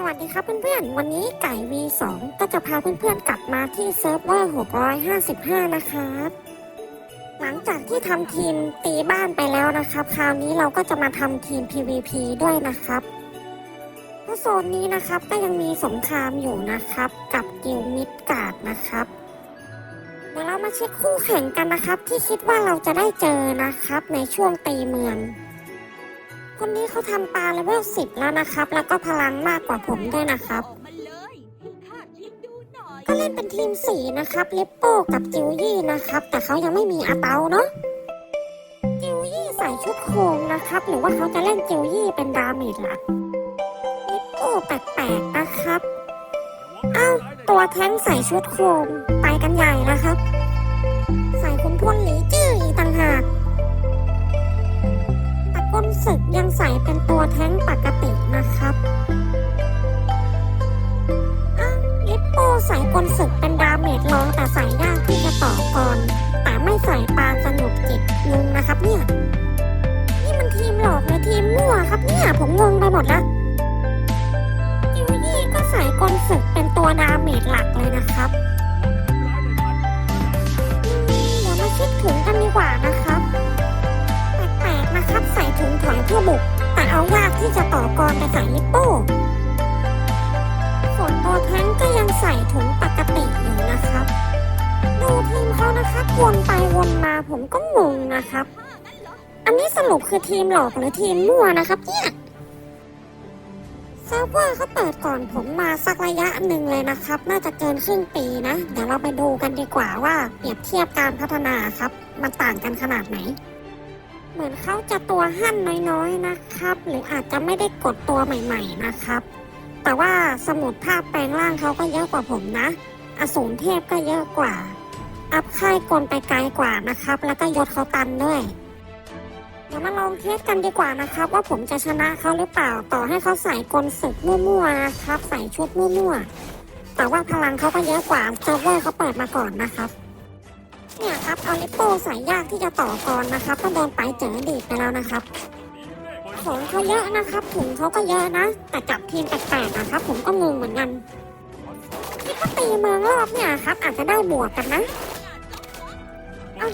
สวัสดีครับเพื่อนๆ วันนี้ไก่ V2 ก็จะพาเพื่อนๆ กลับมาที่เซิร์ฟเวอร์ 655 นะครับ หลังจากที่ทำทีมตีบ้านไปแล้วนะครับ คราวนี้เราก็จะมาทำทีม PVP ด้วยนะครับเพราะโซนนี้นะครับก็ยังมีสงครามอยู่นะครับ กับกิลมิดการ์ดนะครับ เดี๋ยวเรามาเช็คคู่แข่งกันนะครับ ที่คิดว่าเราจะได้เจอนะครับในช่วงตีเมือง คนนี้เขาทำปลาเลเวลสิบแล้วนะครับ แล้วก็พลังมากกว่าผมด้วยนะครับ ออกมาเลยข้าคิดดูหน่อย ก็เล่นเป็นทีมสี่นะครับลิปโป้กับจิวยี่นะครับ แต่เขายังไม่มีอาเตาเนาะจิวยี่ใส่ชุดโครงนะครับ หรือว่าเขาจะเล่นจิวยี่เป็นดาเมจลักลิปโป้แปลกๆนะครับ เอ้าตัวแท้งใส่ชุดโครงไปกันใหญ่แล้วครับ ใส่ยากที่จะต่อก่อนแต่ไม่ใส่ปานสนุกจิตงงนะครับเนี่ย นี่มันทีมหลอกหรือทีมมั่วครับเนี่ย ผมงงไปหมดละจิวยี่ก็ใส่กลศึกเป็นตัวดาเมจหลักเลยนะครับอืมเดี๋ยวมาเช็คถุงกันดีกว่านะครับแปลกๆนะครับใส่ถุงถอยเพื่อบุกแต่เอายากที่จะต่อกรไปใส่ลิปโป้ นะครับวนไปวนมาผมก็งงนะครับ อันนี้สรุปคือทีมหลอกหรือทีมมั่วนะครับเนี่ยเซิร์ฟเวอร์เขาเปิดก่อนผมมาสักระยะหนึ่งเลยนะครับ น่าจะเกินครึ่งปีนะ เดี๋ยวเราไปดูกันดีกว่าว่าเปรียบเทียบการพัฒนาครับ มันต่างกันขนาดไหน เหมือนเขาจะตัวหั่นน้อยๆนะครับ หรืออาจจะไม่ได้กดตัวใหม่ ๆนะครับ แต่ว่าสมุดภาพแปลงร่างเขาก็เยอะกว่าผมนะ อสูรเทพก็เยอะกว่า อัพค่ายกลไปไกลกว่านะครับ แล้วก็ยศเขาตันด้วยเดี๋ยวมาลองเทสกันดีกว่านะครับ ว่าผมจะชนะเขาหรือเปล่าต่อให้เขาใส่กลศึกมั่วๆนะครับ ใส่ชุดมั่วๆแต่ว่าพลังเขาก็เยอะกว่าเซิร์ฟเวอร์เขาเปิดมาก่อนนะครับเนี่ยครับเอาลิปโป้ใส่ยากที่จะต่อกรนะครับก็โดนไปเจอดีดไปแล้วนะครับของเขาเยอะนะครับถุงเขาก็เยอะนะ แต่จับทีมแปลกๆนะครับ ผมก็งงเหมือนกันที่เขาตีเมืองรอบเนี่ยครับ อาจจะได้บวกกันนะ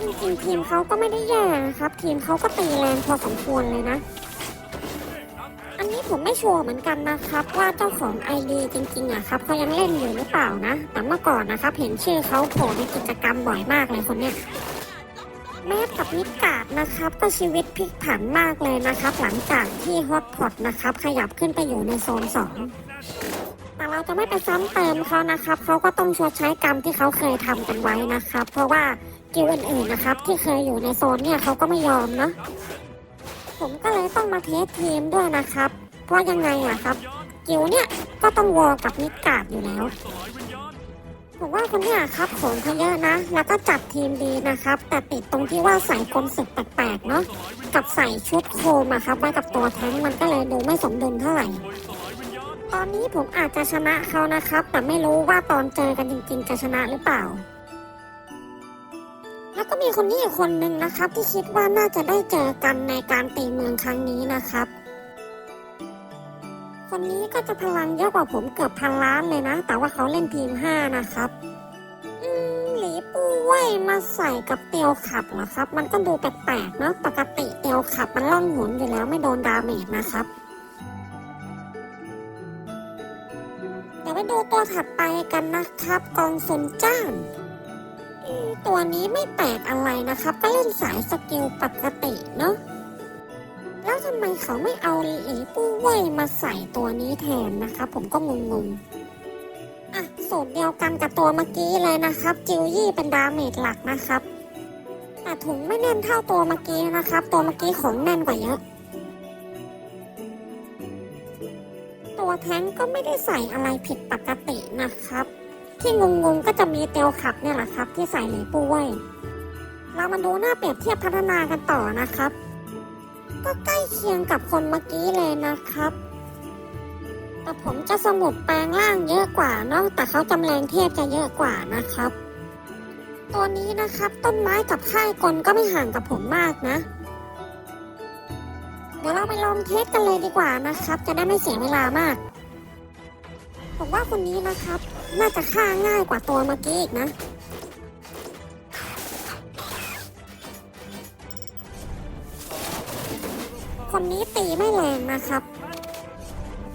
จริงๆทีมเขาก็ไม่ได้แย่นะครับ ทีมเขาก็ตีแรงพอสมควรเลยนะ อันนี้ผมไม่ชัวร์เหมือนกันนะครับ ว่าเจ้าของไอดีจริงๆอะครับเขายังเล่นอยู่หรือเปล่านะ แต่เมื่อก่อนนะครับ เห็นชื่อเขาโผล่ในกิจกรรมบ่อยมากเลยคนเนี้ยแม่กับมิกาดนะครับ ก็ชีวิตพลิกผันมากเลยนะครับ หลังจากที่ฮอตพอตนะครับ ขยับขึ้นไปอยู่ในโซนสองแต่เราจะไม่ไปซ้ำเติมเขานะครับ เขาก็ต้องชดใช้กรรมที่เขาเคยทำกันไว้นะครับ เพราะว่า กิวอื่นๆนะครับ ที่เคยอยู่ในโซนเนี่ยเขาก็ไม่ยอมเนาะผมก็เลยต้องมาเทสทีมด้วยนะครับ เพราะยังไงอะครับ กิวเนี่ยก็ต้องวอลกับมิดการ์ดอยู่แล้วผมว่าคนเนี่ยครับของเขาเยอะนะ แล้วก็จัดทีมดีนะครับ แต่ติดตรงที่ว่าใส่กลมศึกแปลกๆเนาะกับใส่ชุดโคมอะครับไว้กับตัวแท้งมันก็เลยดูไม่สมดุลเท่าไหร่ตอนนี้ผมอาจจะชนะเขานะครับ แต่ไม่รู้ว่าตอนเจอกันจริงๆจะชนะหรือเปล่า ก็มีคนนี้อีกคนนึงนะครับ ที่คิดว่าน่าจะได้เจอกันในการตีเมืองครั้งนี้นะครับ คนนี้ก็จะพลังเยอะกว่าผมเกือบพันล้านเลยนะ แต่ว่าเขาเล่นทีมห้านะครับอืมหลีปูเว่ยมาใส่กับเตียวขับเหรอครับ มันก็ดูแปลกๆเนาะปกติเตียวขับมันล่องหนอยู่แล้วไม่โดนดาเมจนะครับเดี๋ยวไปดูตัวถัดไปกันนะครับ กองซุนจ้าน ตัวนี้ไม่แปลกอะไรนะครับ ก็เล่นสายสกิลปกติเนาะแล้วทำไมเขาไม่เอาหลีปู้เว่ยมาใส่ตัวนี้แทนนะครับผมก็งงๆอะสูตรเดียวกันกับตัวเมื่อกี้เลยนะครับ จิวยี่เป็นดาเมจหลักนะครับแต่ถุงไม่แน่นเท่าตัวเมื่อกี้นะครับ ตัวเมื่อกี้ของแน่นกว่าเยอะ ตัวแท้งก็ไม่ได้ใส่อะไรผิดปกตินะครับ ที่งงๆก็จะมีเตียวขับเนี่ยแหละครับ ที่ใส่หลีปูเว่ยเรามาดูหน้าเปรียบเทียบพัฒนากันต่อนะครับ ก็ใกล้เคียงกับคนเมื่อกี้เลยนะครับ แต่ผมจะสมุดแปลงร่างเยอะกว่าเนาะแต่เขาจำแรงเทพจะเยอะกว่านะครับ ตัวนี้นะครับต้นไม้กับค่ายกลก็ไม่ห่างกับผมมากนะเดี๋ยวเราไปลองเทสกันเลยดีกว่านะครับ จะได้ไม่เสียเวลามาก ผมว่าคนนี้นะครับ น่าจะฆ่าง่ายกว่าตัวเมื่อกี้อีกนะคนนี้ตีไม่แรงนะครับ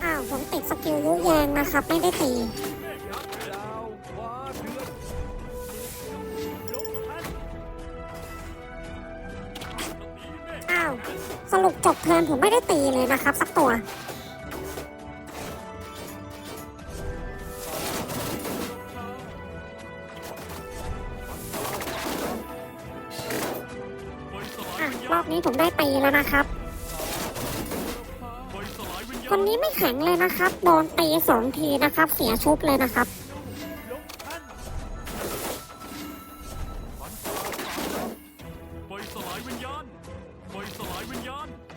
อ้าวผมติดสกิลยุแยงนะครับ ไม่ได้ตีอ้าวสรุปจบเทิร์นผมไม่ได้ตีเลยนะครับ สักตัว นี้ผมได้ตีแล้วนะครับ คนนี้ไม่แข็งเลยนะครับ โดนตีสองทีนะครับ เสียชุบเลยนะครับ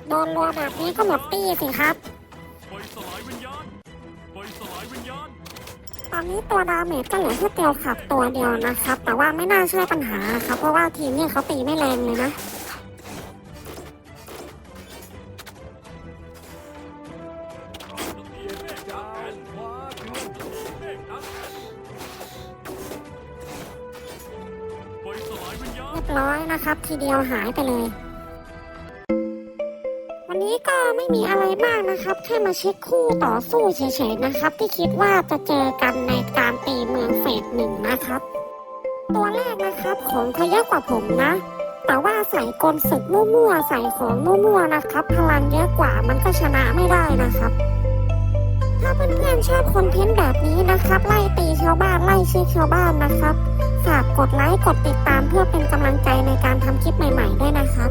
โดนรัวแบบนี้ก็หมดตีสิครับตอนนี้ตัวดาเมจก็เหลือแค่เตียวขับตัวเดียวนะครับ แต่ว่าไม่น่าใช่ปัญหาครับ เพราะว่าทีมเนี่ยเขาตีไม่แรงเลยนะ บร้อยนะครับ ทีเดียวหายไปเลย วันนี้ก็ไม่มีอะไรมากนะครับ แค่มาเช็คคู่ต่อสู้เฉยๆนะครับ ที่คิดว่าจะเจอกันในการตีเมืองเฟสหนึ่งนะครับ ตัวแรกนะครับของเขาเยอะกว่าผมนะ แต่ว่าใส่กลศึกมั่วๆใส่ของมั่วๆนะครับ พลังเยอะกว่ามันก็ชนะไม่ได้นะครับถ้าเพื่อนๆชอบคอนเทนต์แบบนี้นะครับ ไล่ตีชาวบ้านไล่ชื่อชาวบ้านนะครับ ฝากกดไลค์ กดติดตามเพื่อเป็นกำลังใจในการทำคลิปใหม่ ๆ ด้วยนะครับ